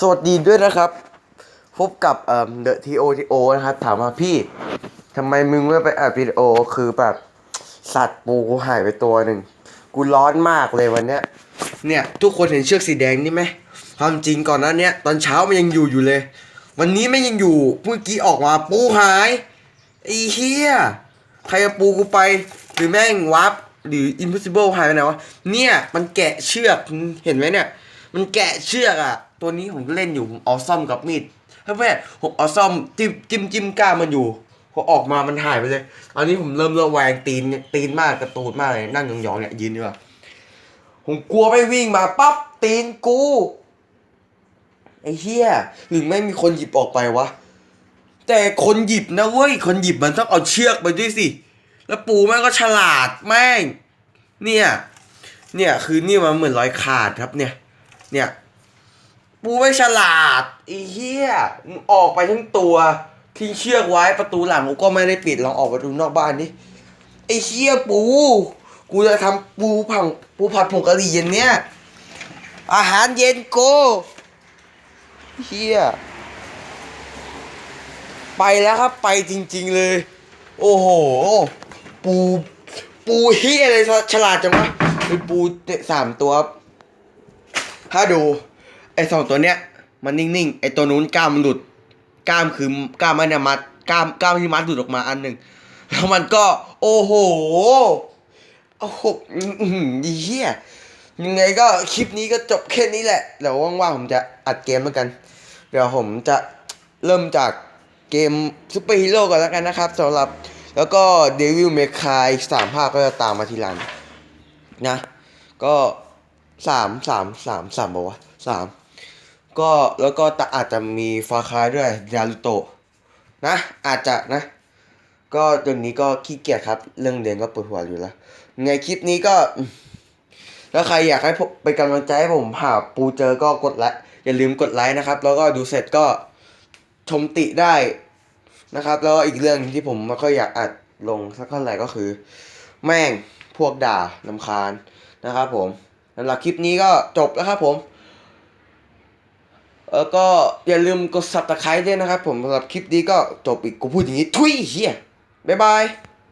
สวัสดีด้วยนะครับ พบกับเอ่อ The TO TO นะครับ ถามว่าพี่ทำไมมึงไม่ไปอัดวิดีโอคือแบบสัตว์ปูกูหายไปตัวหนึ่ง กูร้อนมากเลยวันเนี้ย เนี่ย ทุกคนเห็นเชือกสีแดงนี่ไหมความจริงก่อนหน้าเนี้ย ตอนเช้ามันยังอยู่อยู่เลย วันนี้ไม่ยังอยู่เมื่อกี้ออกมาปูหายไอ้เหี้ยใครจะปูกูไป หรือแม่งวับหรือ impossible หายไปไหนวะเนี่ย มันแกะเชือกเห็นไหมเนี่ย มันแกะเชือกอะ ตัวนี้ผมเล่นอยู่ผมเอาซ่อมกับมีดถ้าแม่ผมเอาซ่อมจิ้มจิ้มจิ้มก้ามมันอยู่พอออกมามันหายไปเลยตอนนี้ผมเริ่มระแวงตีนตีนมากกระตูดมากเลยนั่งยองๆเนี่ยยืนดีกว่าผมกลัวไม่วิ่งมาปั๊บตีนกูไอ้เหี้ยหรือไม่มีคนหยิบออกไปวะแต่คนหยิบนะเว้ยคนหยิบมันต้องเอาเชือกไปด้วยสิแล้วปูแม่งก็ฉลาดแม่งเนี่ย เนี่ยคือนี่มันเหมือนรอยขาดครับเนี่ย เนี่ย ปูไม่ฉลาดไอ้เหี้ยมึงออกไปทั้งตัว ทิ้งเชือกไว้ประตูหลังกูก็ไม่ได้ปิดลองออกประตูนอกบ้านนี่ไอ้เหี้ยปู กูจะทำปูผังปูผัดผงกะหรี่เย็นเนี้ยอาหารเย็นโกเหี้ยไปแล้วครับไปจริง ๆเลย โอ้โห ปู ปูเฮียอะไรฉลาดจังวะเป็นปูสามตัวครับถ้าดู ไอ้สองตัวเนี้ยมันนิ่งๆ ไอ้ตัวนู้นกล้ามมันหลุดกล้ามคือกล้ามมันเนี่ยมัดกล้ามกล้ามที่มัดหลุดออกมาอันหนึ่งแล้วมันก็ โอ้โหโอ้โหอื้อหือดีเฮียยังไงก็คลิปนี้ก็จบแค่นี้แหละเดี๋ยวว่างๆผมจะอัดเกมแล้วกัน เดี๋ยวผมจะเริ่มจากเกมซูเปอร์ฮีโร่ก่อนแล้วกันนะครับสำหรับแล้วก็เดวิลเมคายสามภาคก็จะตามมาทีหลังนะ ก็สามสามสามสามบอกว่าสาม ก็แล้วก็อาจจะมีฟาคายด้วยดารุโตะนะ อาจจะนะ ก็เดี๋ยวนี้ก็ขี้เกียจครับ เรื่องเรียนก็ปวดหัวอยู่แล้วไงคลิปนี้ก็ แล้วใครอยากให้ผมเป็นกำลังใจให้ผมหาปูเจอก็กดไลค์อย่าลืมกดไลค์นะครับ แล้วก็ดูเสร็จก็ชมติได้นะครับ แล้วก็อีกเรื่องที่ผมไม่ค่อยอยากอัดลงสักเท่าไหร่ก็คือ แม่งพวกด่าลำคาญนะครับผมสำหรับคลิปนี้ก็จบแล้วครับผม แล้วก็อย่าลืมกด subscribe ด้วยนะครับผมสำหรับคลิปนี้ก็จบอีกกูพูดอย่างนี้ทุยเฮียบ๊ายบาย